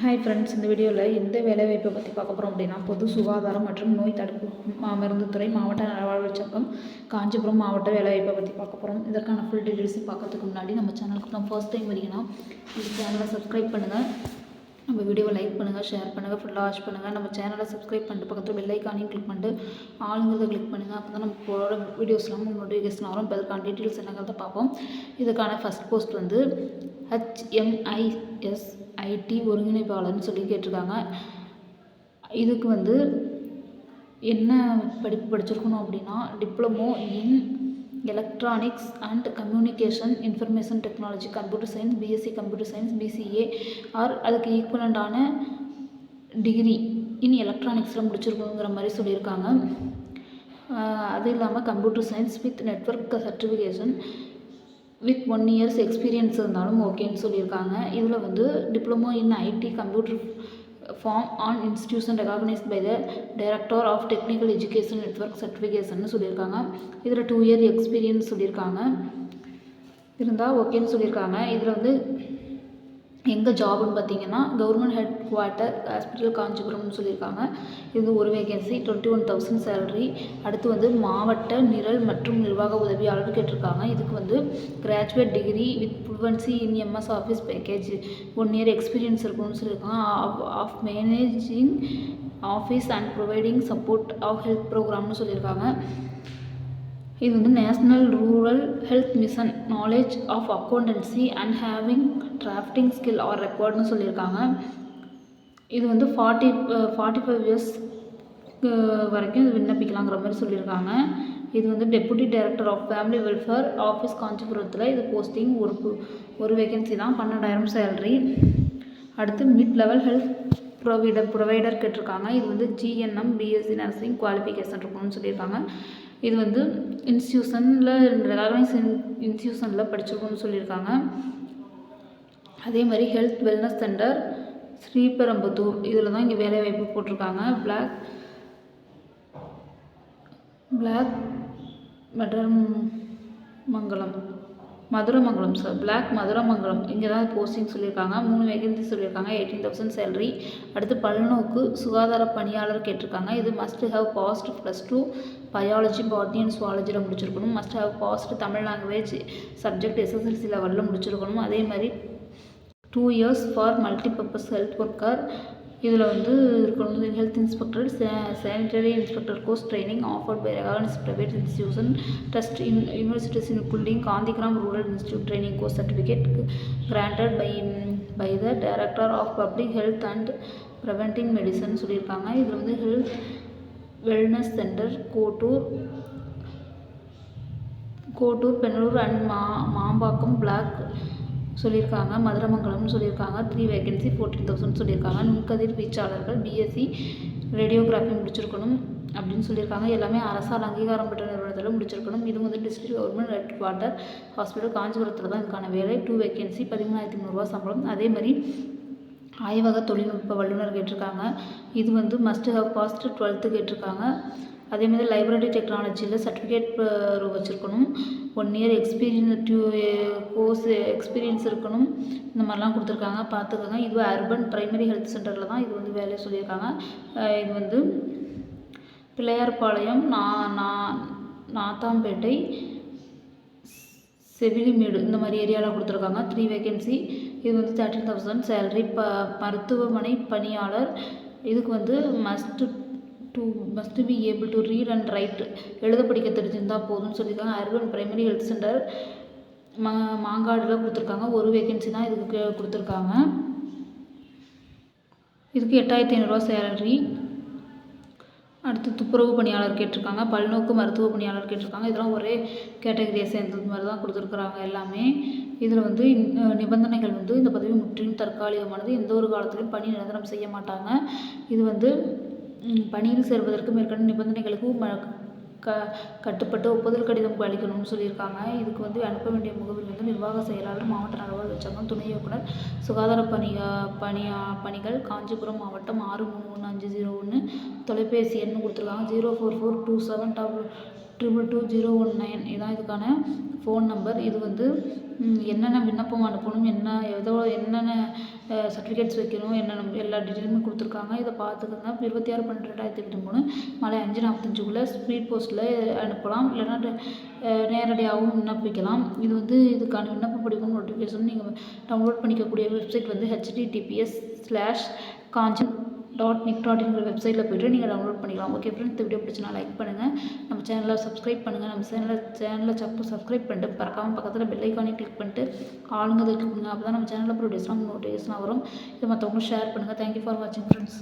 Hi friends இந்த வீடியோவில் எந்த வேலைவாய்ப்பை பற்றி பார்க்க போகிறோம் அப்படின்னா பொது சுகாதாரம் மற்றும் நோய் தடுப்பு மருந்துத்துறை மாவட்ட நலவாழ்வு சங்கம் காஞ்சிபுரம் மாவட்ட வேலைவாய்ப்பை பற்றி பார்க்க போகிறோம் இதற்கான ஃபுல் டீட்டெயில்ஸும் பார்க்கறதுக்கு முன்னாடி நம்ம சேனலுக்கு தான் ஃபர்ஸ்ட் டைம் வரீங்கன்னா இந்த சேனலை சப்ஸ்கிரைப் பண்ணுங்கள் நம்ம வீடியோவை லைக் பண்ணுங்கள் ஷேர் பண்ணுங்கள் ஃபுல்லாக வாட்ச் பண்ணுங்கள் நம்ம சேனலை சப்ஸ்கிரைப் பண்ணிட்டு பக்கத்தில் பெல் ஐக்கானையும் கிளிக் பண்ணிட்டு ஆளுங்கிறத கிளிக் பண்ணுங்கள் அப்போ தான் நம்ம போகிற வீடியோஸ்லாம் நோட்டிஃபிகேஷன் வரும். இப்போ அதுக்கான டீட்டெயில்ஸ் என்னங்கிறத பார்ப்போம். இதுக்கான ஃபஸ்ட் போஸ்ட் வந்து ஹெச்எம்ஐஎஸ் ஐடி ஒருங்கிணைப்பாளர்னு சொல்லி கேட்டிருக்காங்க. இதுக்கு வந்து என்ன படிப்பு படிச்சிருக்கணும் அப்படின்னா diploma in electronics and communication information technology computer science BSc computer science BCA or அதுக்கு ஈக்குவலண்டான டிகிரி இன் எலக்ட்ரானிக்ஸில் முடிச்சிருக்கோங்கிற மாதிரி சொல்லியிருக்காங்க. அது இல்லாமல் computer science with network certification with one years experience இருந்தாலும் ஓகேன்னு சொல்லியிருக்காங்க. இதில் வந்து diploma in IT computer from an institution recognised by the director of technical education network certification சொல்லியிருக்காங்க. இதில் டூ இயர் எக்ஸ்பீரியன்ஸ் சொல்லியிருக்காங்க. இருந்தால் ஓகேன்னு சொல்லியிருக்காங்க. இதில் வந்து எங்கே ஜாபுன்னு பார்த்தீங்கன்னா கவர்மெண்ட் ஹெட் குவார்ட்டர் ஹாஸ்பிட்டல் காஞ்சிபுரம்னு சொல்லியிருக்காங்க. இது ஒரு vacancy twenty one thousand salary அடுத்து வந்து மாவட்ட நிரல் மற்றும் நிர்வாக உதவியாளர் கேட்டிருக்காங்க இதுக்கு வந்து graduate degree with fluency in MS office package one year experience இருக்கணும்னு சொல்லியிருக்காங்க. Of managing office and providing support of health ப்ரோக்ராம்னு சொல்லியிருக்காங்க. இது வந்து national rural health mission knowledge of accountancy and having drafting skill or ரெக்கார்ட்னு சொல்லியிருக்காங்க. இது வந்து forty forty five years வரைக்கும் இது விண்ணப்பிக்கலாங்கிற மாதிரி சொல்லியிருக்காங்க. இது வந்து deputy director of family welfare office காஞ்சிபுரத்தில் இது போஸ்டிங் ஒரு ஒரு வேகன்சி தான் பன்னெண்டாயிரம் சேலரி அடுத்து mid level health provider provider கேட்டிருக்காங்க. இது வந்து ஜிஎன்எம் பிஎஸ்சி நர்சிங் குவாலிஃபிகேஷன் இருக்கணும்னு சொல்லியிருக்காங்க. இது வந்து இன்ஸ்டியூஷனில் ரெகனைஸ் இன்ஸ்டியூஷனில் படிச்சிருக்கோம்னு சொல்லியிருக்காங்க. அதே மாதிரி ஹெல்த் வெல்னஸ் சென்டர் ஸ்ரீபெரம்பத்தூர் இதில் தான் இங்கே வேலைவாய்ப்பு போட்டிருக்காங்க. பிளாக் பிளாக் மெடர் மங்கலம் மதுரமங்கலம் சார் பிளாக் மதுரமங்கலம். இங்கே தான் போஸ்டிங் சொல்லியிருக்காங்க. மூணு வேகன்சி சொல்லியிருக்காங்க. எயிட்டீன் தௌசண்ட் சேலரி அடுத்து பல்நோக்கு சுகாதார பணியாளர் கேட்டிருக்காங்க. இது must have passed plus two biology botany and சுவாலஜியில் முடிச்சிருக்கணும். Must have passed Tamil language subject SSLC லெவலில் முடிச்சிருக்கணும். அதே மாதிரி two years for multipurpose health worker இதில் வந்து இருக்கணும் health inspector sanitary inspector course training offered by recognised private institution trust in universities including Gandhigram rural institute training course certificate granted by by the director of public health and preventing medicine சொல்லியிருக்காங்க. இதில் வந்து health wellness centre Kottur Kottur Pennur and மா Mambakkam black சொல்லியிருக்காங்க. மதுரமங்கலம்னு சொல்லியிருக்காங்க. Three vacancy fourteen thousand சொல்லியிருக்காங்க. நுண்கதிர் வீச்சாளர்கள் BSc radiography முடிச்சிருக்கணும் அப்படின்னு சொல்லியிருக்காங்க. எல்லாமே அரசால் அங்கீகாரம் பெற்ற நிறுவனத்தில் முடிச்சிருக்கணும். இது வந்து district government head quarter hospital காஞ்சிபுரத்தில் தான் இதுக்கான வேலை. டூ வேகன்சி பதிமூணாயிரத்தி முந்நூறுரூவா சம்பளம். அதே மாதிரி ஆய்வக தொழில்நுட்ப வல்லுநர் கேட்டிருக்காங்க. இது வந்து மஸ்ட் ஹவ் பாஸ்ட் டுவெல்த்து கேட்டிருக்காங்க. அதே மாதிரி லைப்ரரி டெக்னாலஜியில் சர்டிஃபிகேட் வச்சுருக்கணும். One year experience due course experience இருக்கணும். இந்த மாதிரிலாம் கொடுத்துருக்காங்க. பார்த்துக்கோங்க. இதுவும் அர்பன் ப்ரைமரி ஹெல்த் சென்டரில் தான் இது வந்து வேலையை சொல்லியிருக்காங்க. இது வந்து பிள்ளையார்பாளையம் நா நா நாத்தாம்பேட்டை செவிலிமேடு இந்த மாதிரி ஏரியாவில் கொடுத்துருக்காங்க. த்ரீ வேகன்சி இது வந்து தேர்ட்டின் தௌசண்ட் சேலரி ப மருத்துவமனை பணியாளர். இதுக்கு வந்து must to must be able to read and write எழுத படிக்க தெரிஞ்சிருந்தால் போதும்னு சொல்லியிருக்காங்க. அர்பன் பிரைமரி ஹெல்த் சென்டர் மா மாங்காடில் கொடுத்துருக்காங்க. ஒரு வேகன்சி தான் இதுக்கு கொடுத்துருக்காங்க. இதுக்கு எட்டாயிரத்தி ஐநூறுரூவா சேலரி அடுத்து துப்புரவு பணியாளர் கேட்டிருக்காங்க. பல்நோக்கு மருத்துவ பணியாளர் கேட்டிருக்காங்க. இதெல்லாம் ஒரே கேட்டகரியை சேர்ந்தது மாதிரி தான் கொடுத்துருக்குறாங்க எல்லாமே. இதில் வந்து நிபந்தனைகள் வந்து இந்த பதவி முற்றிலும் தற்காலிகமானது. எந்த ஒரு காலத்திலும் பணி நிரந்தரம் செய்ய மாட்டாங்க. இது வந்து பணியில் சேர்வதற்கு மேற்கண்ட நிபந்தனைகளுக்கு ம- க கட்டுப்பட்டு ஒப்புதல் கடிதம் அளிக்கணும்னு சொல்லியிருக்காங்க. இதுக்கு வந்து அனுப்ப வேண்டிய முகவரி வந்து நிர்வாக செயலாளர் மாவட்ட நலவாழ்வு சங்கம் துணை இயக்குனர் சுகாதார பணி பணியா பணிகள் காஞ்சிபுரம் மாவட்டம் ஆறு மூணு ஒன்று அஞ்சு ஜீரோ ஒன்று தொலைபேசி எண் கொடுத்துருக்காங்க. Zero four four two seven double triple two zero one nine இதான் இதுக்கான ஃபோன் நம்பர் இது வந்து என்னென்ன விண்ணப்பம் அனுப்பணும் என்ன ஏதோ என்னென்ன சர்டிஃபிகேட்ஸ் வைக்கணும் என்னென்ன எல்லா டீட்டெயிலுமே கொடுத்துருக்காங்க. இதை பார்த்துக்கோங்க. இருபத்தி ஆறு பன்னெண்டு ரெண்டாயிரத்தி இருபத்தி மூணு மாலை அஞ்சு நாற்பத்தஞ்சுக்குள்ளே ஸ்பீட் போஸ்ட்டில் அனுப்பலாம். இல்லைன்னா நேரடியாகவும் விண்ணப்பிக்கலாம். இது வந்து இதுக்கான விண்ணப்ப படிக்கும் நோட்டிஃபிகேஷன் நீங்கள் டவுன்லோட் பண்ணிக்கக்கூடிய வெப்சைட் வந்து ஹெச்டிடிபிஎஸ் ஸ்லாஷ் காஞ்சன் டாட் நிக் டாட் இன்கிற வெப்சைட்டில் போய்ட்டு நீங்கள் டவுன்லோட் பண்ணிக்கலாம். ஓகே ஃப்ரெண்ட்ஸ் இந்த வீடியோ பிடிச்சினா லைக் பண்ணுங்கள் நம்ம சேனலை சப்ஸ்கிரைப் பண்ணுங்கள் நம்ம சேனலை சேனலை சப்பு சப்ஸ்கிரைப் பண்ணிட்டு பறக்காமல் பக்கத்தில் பெல் ஐக்கானே கிளிக் பண்ணிட்டு ஆளுங்க கிளிக் பண்ணுங்கள் அப்போ தான் நம்ம சேனலில் ப்ரொடியூஸ்லாம் நோட்டிஃபிகேஷன் வரும். இது மற்றவங்களும் ஷேர் பண்ணுங்கள் தேங்க்யூ ஃபார் வாட்சிங் ஃப்ரெண்ட்ஸ்